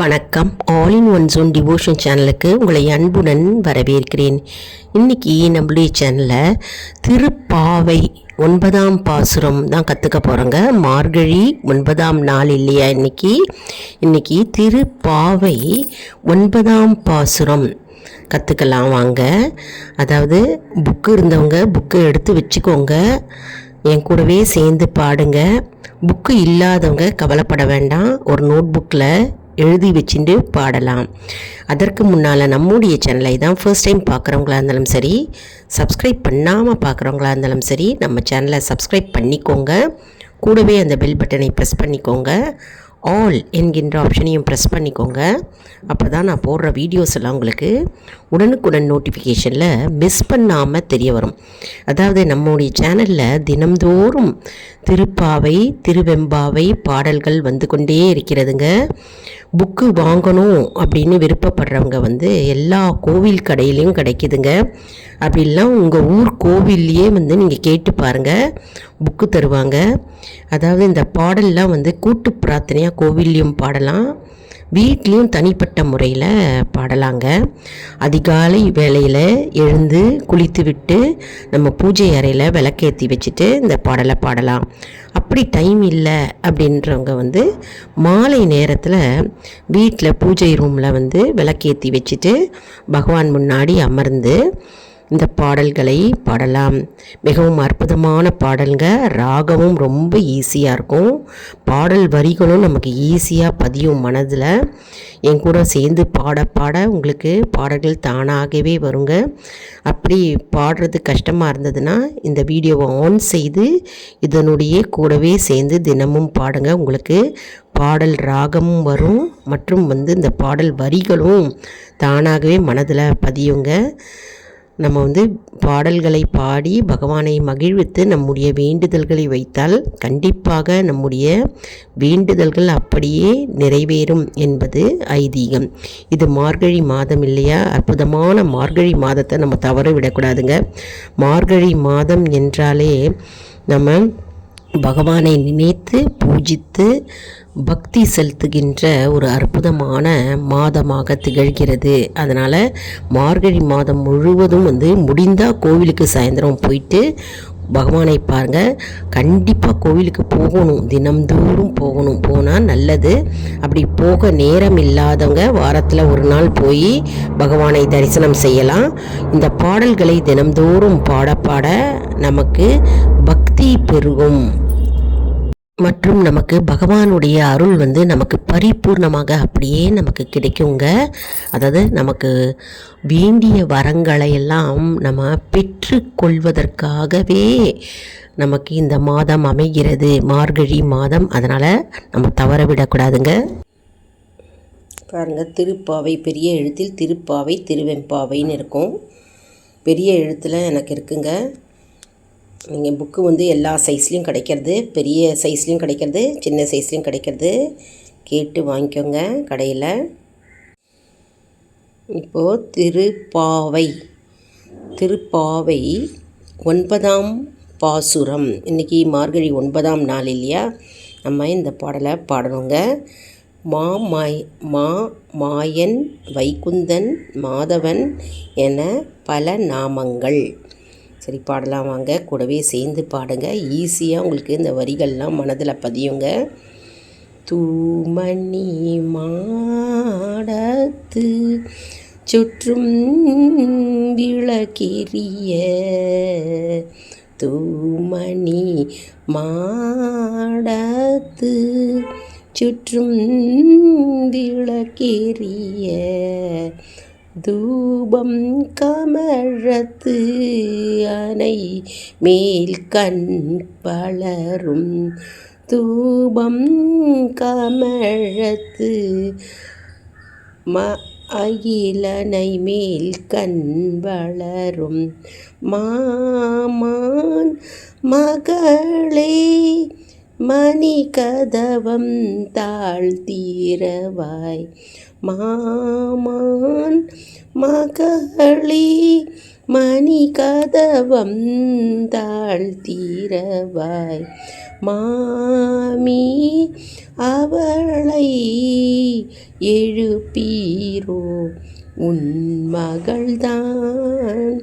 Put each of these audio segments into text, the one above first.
வணக்கம். All in one zone devotion சேனலுக்கு உங்களை அன்புடன் வரவேற்கிறேன். இன்னைக்கு நம்மளுடைய சேனலில் திருப்பாவை ஒன்பதாம் பாசுரம் தான் கற்றுக்க போகிறோங்க மார்கழி ஒன்பதாம் நாள் இல்லையா இன்னைக்கு? இன்றைக்கி திருப்பாவை ஒன்பதாம் பாசுரம் கற்றுக்கலாம் வாங்க. அதாவது புக்கு இருந்தவங்க புக்கு எடுத்து வச்சுக்கோங்க. என் கூடவே சேர்ந்து பாடுங்க. புக்கு இல்லாதவங்க கவலைப்பட வேண்டாம். ஒரு நோட் புக்கில் எழுதி வச்சுட்டு பாடலாம். அதற்கு முன்னால் நம்முடைய சேனலை தான் ஃபர்ஸ்ட் டைம் பார்க்குறவங்களா இருந்தாலும் சரி சப்ஸ்கிரைப் பண்ணாமல் பார்க்குறவங்களா இருந்தாலும் சரி நம்ம சேனலை சப்ஸ்கிரைப் பண்ணிக்கோங்க. கூடவே அந்த பெல் பட்டனை ப்ரெஸ் பண்ணிக்கோங்க. ஆல் என்கின்ற ஆப்ஷனையும் ப்ரெஸ் பண்ணிக்கோங்க. அப்போ தான் நான் போடுற வீடியோஸ் எல்லாம் உங்களுக்கு உடனுக்குடன் நோட்டிஃபிகேஷனில் மிஸ் பண்ணாமல் தெரிய வரும். அதாவது நம்முடைய சேனலில் தினம்தோறும் திருப்பாவை திருவெம்பாவை பாடல்கள் வந்து கொண்டே இருக்கிறதுங்க. புக்கு வாங்கணும் அப்படின்னு விருப்பப்படுறவங்க வந்து எல்லா கோவில் கடையிலையும் கிடைக்குதுங்க. அப்படிலாம் உங்கள் ஊர் கோவில்லையே வந்து நீங்கள் கேட்டு பாருங்கள் புக்கு தருவாங்க. அதாவது இந்த பாடல்லாம் வந்து கூட்டு பிரார்த்தனையாக கோவில்லையும் பாடலாம். வீட்லேயும் தனிப்பட்ட முறையில் பாடலாங்க. அதிகாலை வேலையில் எழுந்து குளித்து விட்டு நம்ம பூஜை அறையில் விளக்கேற்றி வச்சுட்டு இந்த பாடலை பாடலாம். அப்படி டைம் இல்லை அப்படின்றவங்க வந்து மாலை நேரத்தில் வீட்டில் பூஜை ரூமில் வந்து விளக்கேற்றி வச்சுட்டு பகவான் முன்னாடி அமர்ந்து இந்த பாடல்களை பாடலாம். மிகவும் அற்புதமான பாடலுங்க. ராகமும் ரொம்ப ஈஸியாக இருக்கும். பாடல் வரிகளும் நமக்கு ஈஸியாக பதியும் மனதில். என் கூட சேர்ந்து பாட பாட உங்களுக்கு பாடல்கள் தானாகவே வருங்க. அப்படி பாடுறது கஷ்டமாக இருந்ததுன்னா இந்த வீடியோவை ஆன் செய்து இதனுடைய கூடவே சேர்ந்து தினமும் பாடுங்க. உங்களுக்கு பாடல் ராகமும் வரும். மற்றும் வந்து இந்த பாடல் வரிகளும் தானாகவே மனதில் பதியுங்க. நம்ம வந்து பாடல்களை பாடி பகவானை மகிழ்வித்து நம்முடைய வேண்டுதல்களை வைத்தால் கண்டிப்பாக நம்முடைய வேண்டுதல்கள் அப்படியே நிறைவேறும் என்பது ஐதீகம். இது மார்கழி மாதம் இல்லையா? அற்புதமான மார்கழி மாதத்தை நம்ம தவற விடக்கூடாதுங்க. மார்கழி மாதம் என்றாலே நம்ம பகவானை நினைத்து பூஜித்து பக்தி செலுத்துகின்ற ஒரு அற்புதமான மாதமாக திகழ்கிறது. அதனால் மார்கழி மாதம் முழுவதும் வந்து முடிந்தால் கோவிலுக்கு சாயந்தரம் போயிட்டு பகவானை பாருங்க. கண்டிப்பாக கோவிலுக்கு போகணும். தினம்தோறும் போகணும். போனால் நல்லது. அப்படி போக நேரம் இல்லாதவங்க வாரத்தில் ஒரு நாள் போய் பகவானை தரிசனம் செய்யலாம். இந்த பாடல்களை தினம்தோறும் பாட பாட நமக்கு பக்தி பெருகும். மற்றும் நமக்கு பகவானுடைய அருள் வந்து நமக்கு பரிபூர்ணமாக அப்படியே நமக்கு கிடைக்குங்க. அதாவது நமக்கு வேண்டிய வரங்களை எல்லாம் நம்ம பெற்றுக்கொள்வதற்காகவே நமக்கு இந்த மாதம் அமைகிறது. மார்கழி மாதம். அதனால் நம்ம தவற விடக்கூடாதுங்க. பாருங்கள் திருப்பாவை பெரிய எழுத்தில் திருப்பாவை திருவெம்பாவைன்னு இருக்கும். பெரிய எழுத்தில் எனக்கு இருக்குங்க. நீங்கள் புக்கு வந்து எல்லா சைஸ்லேயும் கிடைக்கிறது பெரிய சைஸ்லேயும் கிடைக்கிறது சின்ன சைஸ்லேயும் கிடைக்கிறது. கேட்டு வாங்கிக்கோங்க கடையில். இப்போது திருப்பாவை திருப்பாவை ஒன்பதாம் பாசுரம். இன்றைக்கி மார்கழி ஒன்பதாம் நாள் இல்லையா? நம்ம இந்த பாடலை பாடணுங்க. மா மாய் மா மாயன் வைகுந்தன் மாதவன் என பல நாமங்கள். சரி பாடலாம் வாங்க. கூடவே சேர்ந்து பாடுங்க. ஈஸியாக உங்களுக்கு இந்த வரிகள்லாம் மனதில் பதியுங்க. தூமணி மாடத்து சுற்றும் விளக்கிரிய தூமணி மாடத்து சுற்றும் விளக்கேறிய தூபம் கமழத்து அணை மேல் கண் பலரும். தூபம் கமழத்து ம அகிலனை மேல் கண் வளரும் மாமான் மகளே மணி கதவம் தாழ்த்தீரவாய். மாமான் மகளி மணி கதவம் தாழ்த்தீரவாய். மாமி அவளை எழுப்பீரோ? உன் மகள்தான்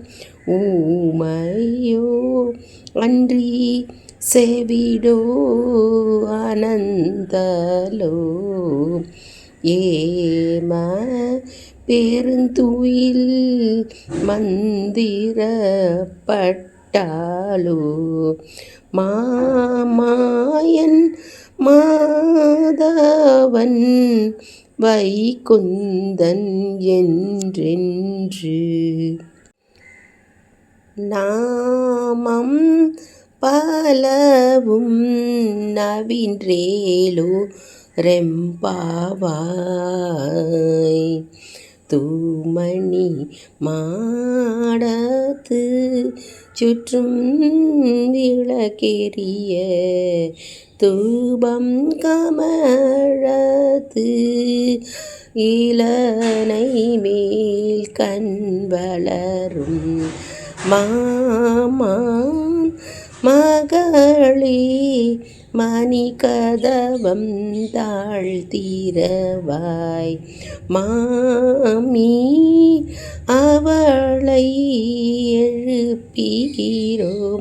ஊமையோ? அன்றி செவிடோ அனந்தலோ? ஏம பெருந்துயில் மந்திரப்பட்டாலோ? மாமாயன் மாதவன் வைகுந்தன் என்றென்று நாமம் பலவும் நவின்றேலோ? ரெம்பாவாய். தூமணி மாடத்து சுற்றும் விளக்கெரிய தூபம் கமழத்து இளனை மேல் கண் வளரும் மாமான் மகளே மணிகதவம் தாழ்த்தீரவாய் மாமி அவளை எழுப்பீரோ?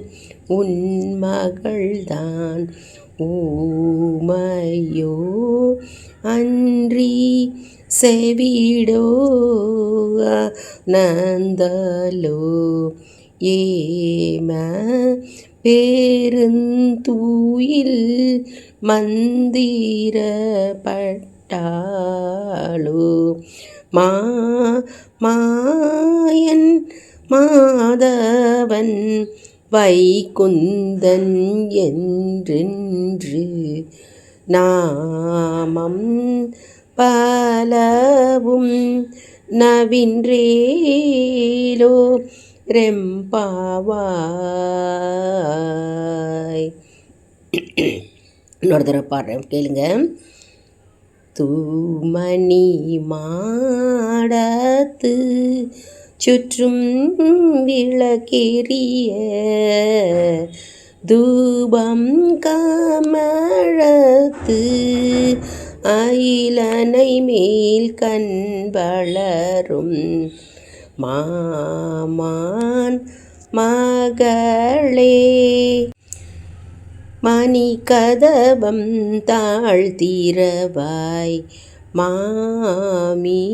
உன் மகள்தான் ஊமையோ? அன்றி செவிடோ? நந்தலோ? ஏம பேருந்தூயில் மந்திரப்பட்டாளோ? மா மாயன் மாதவன் வைகுந்தன் என்றென்று நாமம் பலவும் நவின்றேலோ? ரெம்பாவாய். இன்னொரு தடவை பாடுறேன். கேளுங்க. தூமணி மாடத்து சுற்றும் விளக்கெரிய தூபம் கமழத்து அயிலனை மேல் கண் வளரும் மாமான் மகளே. மணி கதபம் தாழ்த்திரவாய். மாமி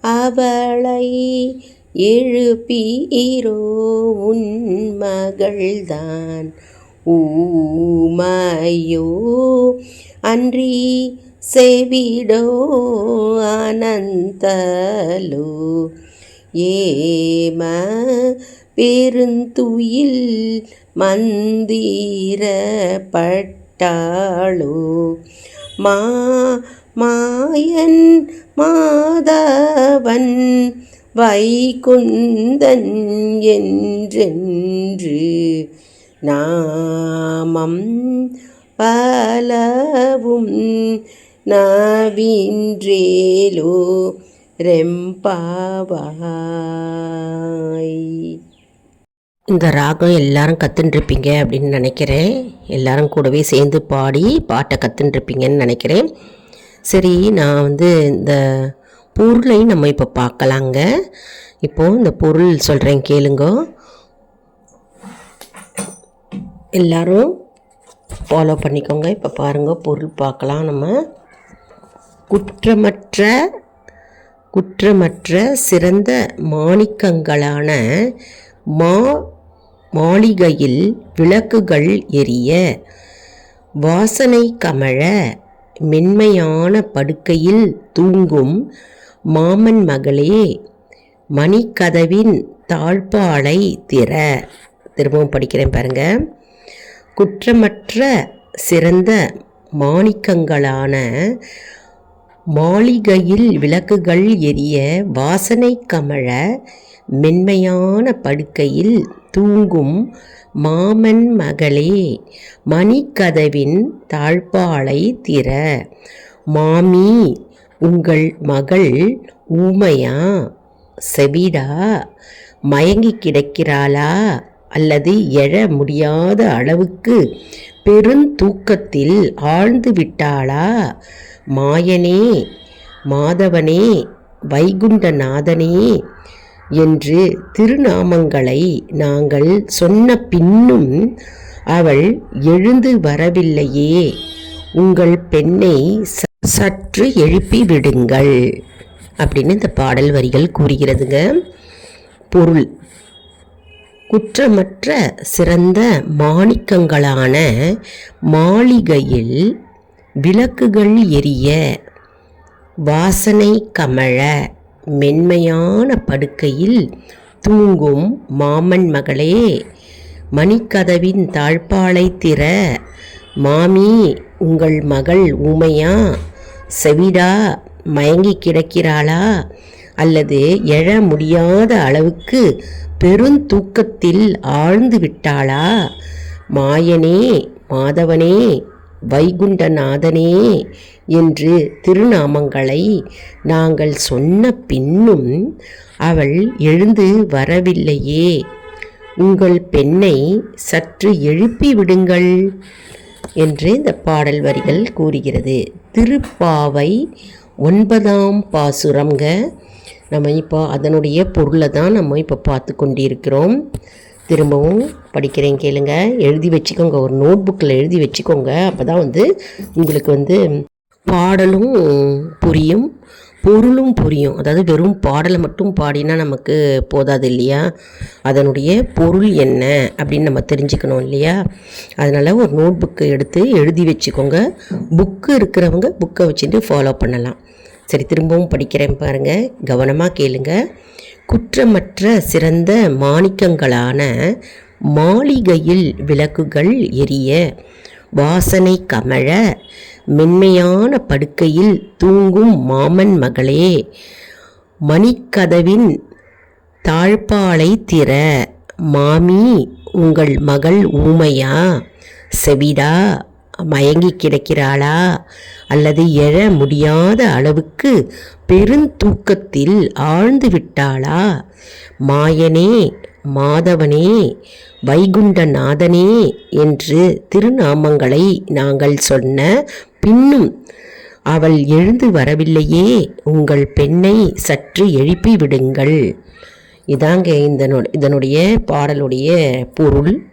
அவளை எழுப்பீரோ உன் மகள்தான். ஊமையோ அன்றி செவிடோ அனந்தலோ. ஏம பெருந்துயில் மந்திரப்பட்டாளோ? மா மாயன் மாதவன் வைகுந்தன் என்றென்று நாமம் பலவும் நவின்றேலோ? ரெம்பாவாய். இந்த ராகம் எல்லாரும் கற்றுட்டுருப்பீங்க அப்படின்னு நினைக்கிறேன். எல்லாரும் கூடவே சேர்ந்து பாடி பாட்டை கற்றுட்டுருப்பீங்கன்னு நினைக்கிறேன். சரி நான் வந்து இந்த பொருளை நம்ம இப்போ பார்க்கலாங்க. இப்போது இந்த பொருள் சொல்கிறேன் கேளுங்க. எல்லாரும் ஃபாலோ பண்ணிக்கோங்க. இப்போ பாருங்கள் பொருள் பார்க்கலாம் நம்ம. குற்றமற்ற குற்றமற்ற சிறந்த மாணிக்கங்களான மா மாளிகையில் விளக்குகள் எரிய வாசனை கமழ மென்மையான படுக்கையில் தூங்கும் மாமன் மகளே மணிக்கதவின் தாழ்பாலை திற. திரும்பவும் படிக்கிறேன் பாருங்க. குற்றமற்ற சிறந்த மாணிக்கங்களான மாளிகையில் விளக்குகள் எரிய வாசனை கமழ மென்மையான படுக்கையில் தூங்கும் மாமன் மகளே மணிக்கதவின் தாழ்பாலை திற. மாமி உங்கள் மகள் ஊமையா? செவிடா மயங்கி கிடக்கிறாளா? அல்லது எழ முடியாத அளவுக்கு பெருந்தூக்கத்தில் ஆழ்ந்து விட்டாளா? மாயனே மாதவனே வைகுண்டநாதனே என்று திருநாமங்களை நாங்கள் சொன்ன பின்னும் அவள் எழுந்து வரவில்லையே. உங்கள் பெண்ணை சற்று எழுப்பி விடுங்கள். அப்படின்னு இந்த பாடல் வரிகள் கூறுகிறதுங்க. பொருள். குற்றமற்ற சிறந்த மாணிக்கங்களான மாளிகையில் விளக்குகள் எரிய வாசனை கமழ மென்மையான படுக்கையில் தூங்கும் மாமன் மகளே மணிக்கதவின் தாழ்பாலை திற மாமி உங்கள் மகள் ஊமையா செவிடா மயங்கி கிடக்கிறாளா? அல்லது எழ முடியாத அளவுக்கு பெருந்தூக்கத்தில் ஆழ்ந்து விட்டாளா? மாயனே மாதவனே வைகுண்டநாதனே என்று திருநாமங்களை நாங்கள் சொன்ன பின்னும் அவள் எழுந்து வரவில்லையே. உங்கள் பெண்ணை சற்று எழுப்பி விடுங்கள் என்று இந்த பாடல் வரிகள் கூறுகிறது. திருப்பாவை ஒன்பதாம் பாசுரங்க நம்ம இப்போ அதனுடைய பொருளை தான் நம்ம இப்போ பார்த்து கொண்டிருக்கிறோம். திரும்பவும் படிக்கிறேன் கேளுங்க. எழுதி வச்சுக்கோங்க. ஒரு நோட் புக்கில் எழுதி வச்சுக்கோங்க. அப்போ தான் வந்து உங்களுக்கு வந்து பாடலும் புரியும். பொருளும் புரியும். அதாவது வெறும் பாடலை மட்டும் பாடினா நமக்கு போதாது இல்லையா? அதனுடைய பொருள் என்ன அப்படின்னு நம்ம தெரிஞ்சுக்கணும் இல்லையா? அதனால் ஒரு நோட் புக்கு எடுத்து எழுதி வச்சுக்கோங்க. புக்கு இருக்கிறவங்க புக்கை வச்சுட்டு ஃபாலோ பண்ணலாம். சரி திரும்பவும் படிக்கிறேன் பாருங்கள் கவனமாக கேளுங்க. குற்றமற்ற சிறந்த மாணிக்கங்களான மாளிகையில் விளக்குகள் எரிய வாசனை கமழ மென்மையான படுக்கையில் தூங்கும் மாமன் மகளே மணிக்கதவின் தாழ்பாலை திற மாமி உங்கள் மகள் ஊமையா? செவிடா மயங்கி கிடக்கிறாளா? அல்லது எழ முடியாத அளவுக்கு பெருந்தூக்கத்தில் ஆழ்ந்து விட்டாளா? மாயனே மாதவனே வைகுண்டநாதனே என்று திருநாமங்களை நாங்கள் சொன்ன பின்னும் அவள் எழுந்து வரவில்லையே உங்கள் பெண்ணை சற்று எழுப்பி விடுங்கள் இதாங்க இந்த இதனுடைய பாடலுடைய பொருள்.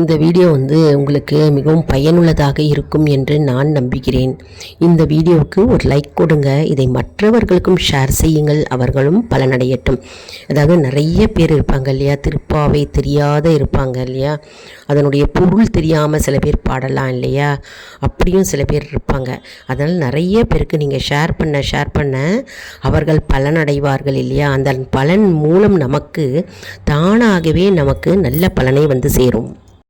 இந்த வீடியோ வந்து உங்களுக்கு மிகவும் பயனுள்ளதாக இருக்கும் என்று நான் நம்புகிறேன். இந்த வீடியோவுக்கு ஒரு லைக் கொடுங்க. இதை மற்றவர்களுக்கும் ஷேர் செய்யுங்கள். அவர்களும் பலனடையட்டும். அதாவது நிறைய பேர் இருப்பாங்க இல்லையா? திருப்பாவை தெரியாத இருப்பாங்க இல்லையா? அதனுடைய பொருள் தெரியாமல் சில பேர் பாடலாம் இல்லையா? அப்படியும் சில பேர் இருப்பாங்க. அதனால் நிறைய பேருக்கு நீங்கள் ஷேர் பண்ண ஷேர் பண்ண அவர்கள் பலனடைவார்கள் இல்லையா? அந்த பலன் மூலம் நமக்கு தானாகவே நமக்கு நல்ல பலனை வந்து சேரும்.